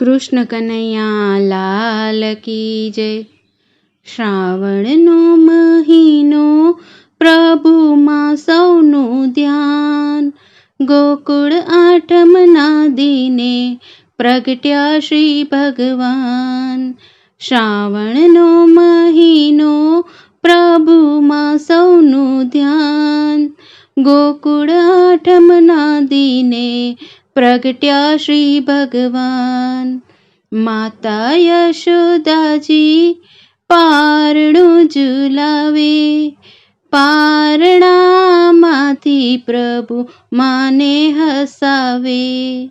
કૃષ્ણ કનૈયા લાલ કી જય. શ્રાવણનો મહિનો પ્રભુમાં સૌનું ધ્યાન. ગોકુળ આઠમના દિને પ્રગટ્યા શ્રી ભગવાન. શ્રાવણનો મહિનો પ્રભુમાં સૌનું ધ્યાન. ગોકુળ આઠમના દિને પ્રગટ્યા શ્રી ભગવાન. માતા યશોદાજી પારણું ઝુલાવે. પારણામાંથી પ્રભુ માને હસાવે.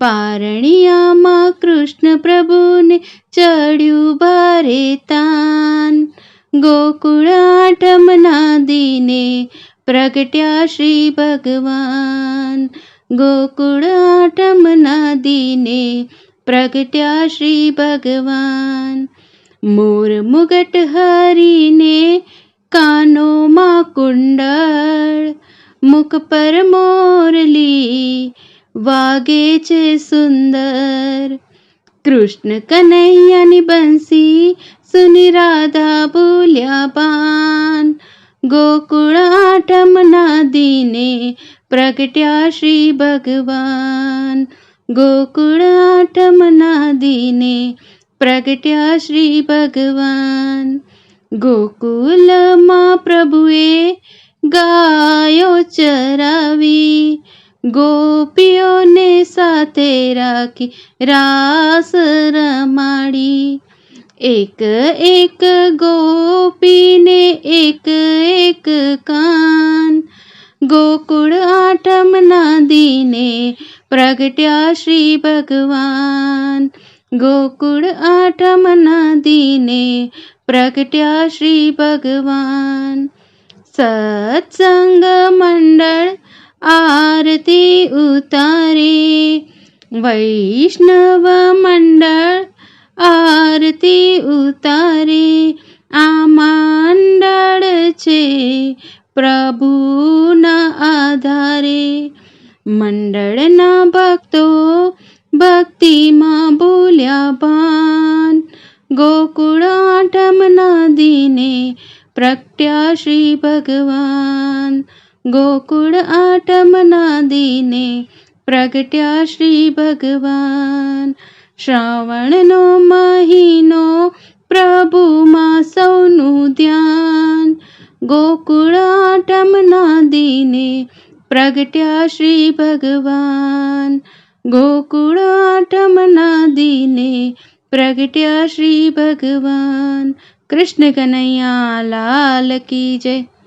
પારણિયામાં કૃષ્ણ પ્રભુને ચડ્યું ભારે તાન. ગોકુળાઠમના દિને પ્રગટ્યા શ્રી ભગવાન. ગોકુળ આઠમના દિને પ્રગટ્યા શ્રી ભગવાન મોર મુગટ હરીને કાનોમાં કુંડળ મુખ પર મોરલી વાગે છે સુંદર કૃષ્ણ કનૈયાની બંસી સુની રાધા બોલ્યા પાન ગોકુળ આઠમના દિને પ્રગટ્યા શ્રી ભગવાન ગોકુળ આઠમના દિને પ્રગટ્યા શ્રી ભગવાન ગોકુલમાં પ્રભુએ ગાયો ચરાવી, ગોપીઓને સાથે રાખી રાસ રમાડી. એક એક ગોપીને એક એક કાન ગોકુળ આઠમના દિને પ્રગટ્યા શ્રી ભગવાન ગોકુળ આઠમના દિને પ્રગટ્યા શ્રી ભગવાન સત્સંગ મંડળ આરતી ઉતારે વૈષ્ણવ મંડળ આરતી ઉતારે આ મંડળ છે આધારે મંડળના ભક્તો ભક્તિમાં બોલ્યા ભાન ગોકુળ આઠમના દિને પ્રગટ્યા શ્રી ભગવાન. ગોકુળ આઠમના દિને પ્રગટ્યા શ્રી ભગવાન. શ્રાવણનો મહિનો પ્રભુમાં સૌનું ધ્યાન. ગોકુળ આઠમના દિને પ્રગટ્યા શ્રી ભગવાન. ગોકુળ આઠમના દિને પ્રગટ્યા શ્રી ભગવાન. કૃષ્ણ કનૈયા લાલ કી જય.